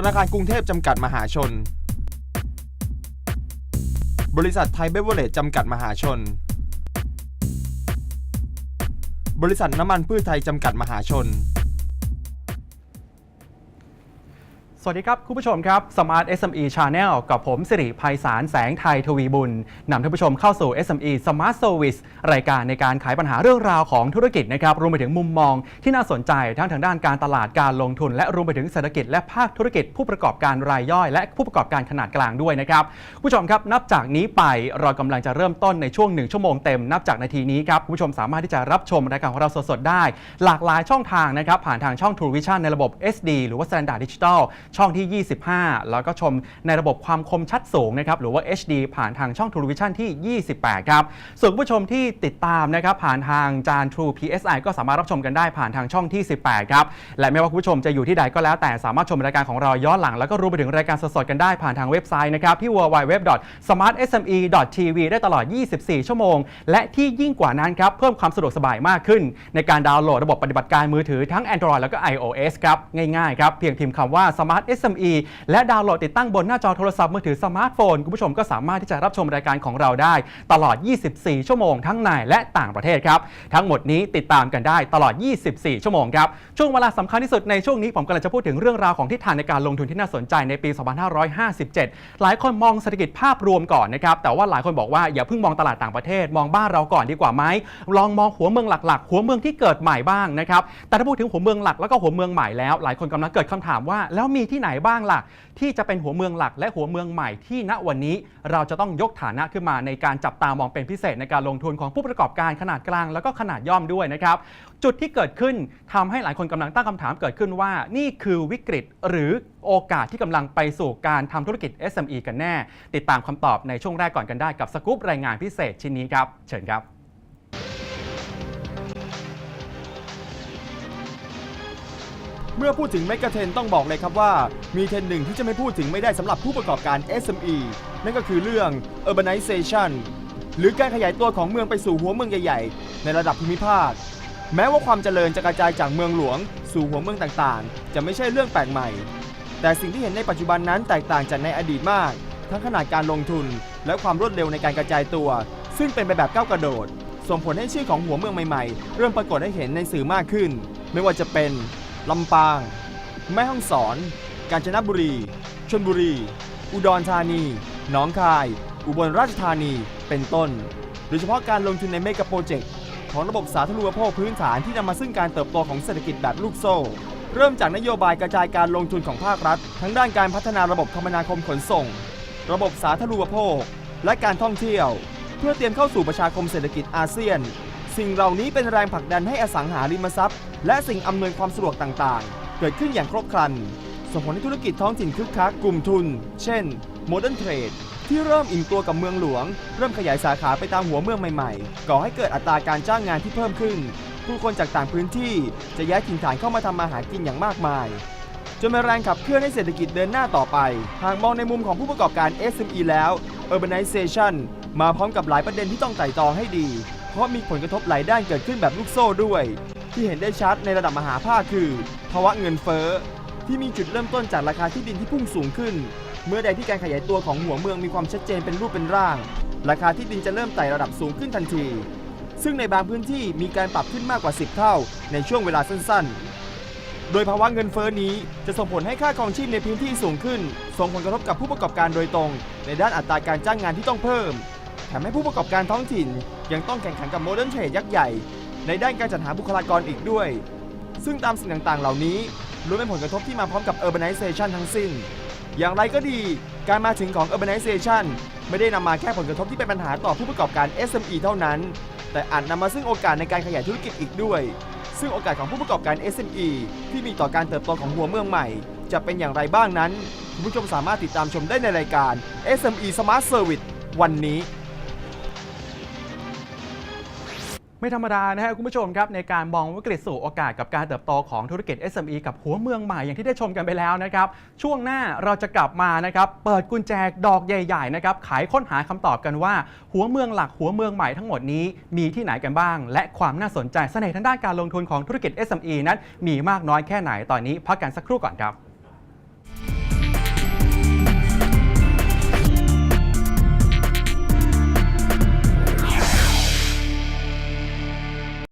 ธนาคารกรุงเทพจำกัดมหาชน บริษัทไทยเบเวอร์เรจจำกัดมหาชน บริษัทน้ำมันพืชไทยจำกัดมหาชน สวัสดีครับ คุณผู้ชมครับ Smart SME Channel กับผมสิริภัยสารแสงไทยทวีบุญนำท่านผู้ชมเข้าสู่ SME Smart Service รายการในการขายปัญหาเรื่องราวของธุรกิจนะครับรวมไปถึงมุมมองที่น่าสนใจทั้งทางด้านการตลาดการลงทุน และรวมไปถึงเศรษฐกิจและภาคธุรกิจผู้ประกอบการรายย่อย และผู้ประกอบการขนาดกลางด้วยนะครับผู้ชมครับนับจากนี้ไปเรากำลังจะเริ่มต้นในช่วงหนึ่งชั่วโมงเต็มนับจากนาทีนี้ครับคุณผู้ชมสามารถที่จะรับชมรายการของเราสดๆได้ หลากหลายช่องทางนะครับผ่านทางช่อง True Vision ในระบบ SD หรือว่า Standard Digital ช่องที่ 25 แล้วก็ชมในระบบความคมชัดสูงนะครับหรือว่า HD ผ่านทางช่อง True Vision ที่ 28 ครับ ส่วนผู้ชมที่ติดตามนะครับผ่านทางจาน True PSI ก็สามารถรับชมกันได้ผ่านทางช่องที่ 18 ครับ และไม่ว่าคุณผู้ชมจะอยู่ที่ใดก็แล้วแต่สามารถชมรายการของเราย้อนหลัง แล้วก็รวมไปถึงรายการสดๆกันได้ผ่านทางเว็บไซต์นะครับที่ www.smartsme.tv ได้ตลอด 24 ชั่วโมง และที่ยิ่งกว่านั้นครับเพิ่มความสะดวกสบายมากขึ้น ในการดาวน์โหลดระบบปฏิบัติการมือถือทั้ง Android แล้วก็ iOS ครับง่ายๆครับเพียงพิมพ์คำว่า Smart SME และดาวน์โหลดติดตั้งบนหน้าจอโทรศัพท์มือถือสมาร์ทโฟน คุณผู้ชมก็สามารถที่จะรับชมรายการของเราได้ ตลอด 24 ชั่วโมงทั้งในและต่างประเทศครับ ทั้งหมดนี้ติดตามกันได้ตลอด 24 ชั่วโมงครับ ช่วงเวลาสำคัญที่สุดในช่วงนี้ผมกำลังจะพูดถึงเรื่องราวของทิศทางในการลงทุนที่น่าสนใจในปี 2557 หลายคนมองเศรษฐกิจภาพรวมก่อนนะครับ แต่ว่าหลายคนบอกว่าอย่าเพิ่งมองตลาดต่างประเทศ มองบ้านเราก่อนดีกว่าไหมลองมองหัวเมืองหลักๆ หัวเมืองที่เกิดใหม่บ้างนะครับ แต่ถ้าพูดถึงหัวเมืองหลักแล้วก็หัวเมืองใหม่แล้ว หลายคนกำลังเกิดคำถามว่าแล้วมีที่ที่ไหนบ้างล่ะ ที่จะเป็นหัวเมืองหลักและหัวเมืองใหม่ที่ณวันนี้เราจะต้องยกฐานะขึ้นมาในการจับตามองเป็นพิเศษในการลงทุนของผู้ประกอบการขนาดกลางแล้วก็ขนาดย่อมด้วยนะครับจุดที่เกิดขึ้นทำให้หลายคนกำลังตั้งคำถามเกิดขึ้นว่า นี่คือวิกฤตหรือโอกาสที่กำลังไปสู่การทำธุรกิจ SME กันแน่ ติดตามคำตอบในช่วงแรกก่อนกันได้กับสกู๊ปรายงานพิเศษชิ้นนี้ครับ เชิญครับ เมื่อพูดถึงเมกะเทรนต้องบอกเลยครับว่า มีเทรนหนึ่งที่จะไม่พูดถึงไม่ได้สำหรับผู้ประกอบการ SME นั่นก็คือเรื่อง urbanization หรือการขยายตัวของเมืองไปสู่หัวเมืองใหญ่ๆ ในระดับภูมิภาค แม้ว่าความเจริญจะกระจายจากเมืองหลวง สู่หัวเมืองต่างๆ จะไม่ใช่เรื่องแปลกใหม่ แต่สิ่งที่เห็นในปัจจุบันนั้นแตกต่างจากในอดีตมาก ทั้งขนาดการลงทุน และความรวดเร็วในการกระจายตัว ซึ่งเป็นไปแบบก้าวกระโดด ส่งผลให้ชื่อของหัวเมืองใหม่ๆ เริ่มปรากฏให้เห็นในสื่อมากขึ้น ไม่ว่าจะเป็น ลำปาง แม่ฮ่องสอน กาญจนบุรี ชลบุรี อุดรธานี หนองคาย อุบลราชธานี เป็นต้น โดยเฉพาะการลงทุนในเมกะโปรเจกต์ของระบบสาธารณูปโภคพื้นฐานที่นำมาซึ่งการเติบโตของเศรษฐกิจแบบลูกโซ่ เริ่มจากนโยบายกระจายการลงทุนของภาครัฐ ทั้งด้านการพัฒนาระบบคมนาคมขนส่ง ระบบสาธารณูปโภค และการท่องเที่ยว เพื่อเตรียมเข้าสู่ประชาคมเศรษฐกิจอาเซียน สิ่งเหล่านี้เป็นแรงผลักดันให้อสังหาริมทรัพย์ และสิ่งอำนวยความสะดวกต่างๆ เกิดขึ้นอย่างครบครัน ส่งผลให้ธุรกิจท้องถิ่นคึกคักกลุ่มทุน เช่น Modern Trade ที่เริ่มอิ่มตัวกับเมืองหลวง เริ่มขยายสาขาไปตามหัวเมืองใหม่ๆ ก่อให้เกิดอัตราการจ้างงานที่เพิ่มขึ้น ผู้คนจากต่างพื้นที่จะย้ายถิ่นฐานเข้ามาทำมาหากินอย่างมากมาย จนเป็นแรงขับเคลื่อนให้เศรษฐกิจเดินหน้าต่อไป หากมองในมุมของผู้ประกอบการ SME แล้ว Urbanization มาพร้อมกับหลายประเด็นที่ต้องไต่ตองให้ดี เพราะมีผลกระทบหลายด้านเกิดขึ้นแบบลูกโซ่ด้วย ที่เห็นได้ชัดในระดับมหาภาคคือภาวะเงินเฟ้อที่มีจุดเริ่มต้นจากราคาที่ดินที่พุ่งสูงขึ้น เมื่อใดที่การขยายตัวของหัวเมืองมีความชัดเจนเป็นรูปเป็นร่าง ราคาที่ดินจะเริ่มไต่ระดับสูงขึ้นทันที ซึ่งในบางพื้นที่มีการปรับขึ้นมากกว่า 10 เท่า ในช่วงเวลาสั้นๆ โดยภาวะเงินเฟ้อนี้จะส่งผลให้ค่าครองชีพในพื้นที่สูงขึ้น ส่งผลกระทบกับผู้ประกอบการโดยตรง ในด้านอัตราการจ้างงานที่ต้องเพิ่ม แถมให้ผู้ประกอบการท้องถิ่น ยังต้องแข่งขันกับโมเดิร์นเทรดยักษ์ใหญ่ ในด้านการจัดหาบุคลากรอีกด้วย ซึ่งตามสิ่งต่างๆ เหล่านี้ล้วนเป็นผลกระทบที่มาพร้อมกับ urbanization ทั้งสิ้น อย่างไรก็ดีการมาถึงของ urbanization ไม่ได้นำมาแค่ผลกระทบที่เป็นปัญหาต่อผู้ประกอบการ SME เท่านั้น แต่อาจนำมาซึ่งโอกาสในการขยายธุรกิจอีกด้วย ซึ่งโอกาสของผู้ประกอบการ SME ที่มีต่อการเติบโตของหัวเมืองใหม่ จะเป็นอย่างไรบ้างนั้น คุณผู้ชมสามารถติดตามชมได้ในรายการ SME Smart Service วันนี้ ไม่ธรรมดานะฮะคุณผู้ชมครับในการมองวิกฤตสู่โอกาสกับการเติบโตของธุรกิจ SME กับหัวเมืองใหม่อย่างที่ได้ชมกันไปแล้วนะครับช่วงหน้าเราจะกลับมานะครับเปิดกุญแจดอกใหญ่ๆนะครับไขค้นหาคำตอบกันว่า หัวเมืองหลักหัวเมืองใหม่ทั้งหมดนี้มีที่ไหนกันบ้าง และความน่าสนใจเสน่ห์ทางด้านการลงทุนของธุรกิจ SME นั้นมีมากน้อยแค่ไหนตอนนี้พักกันสักครู่ก่อนครับ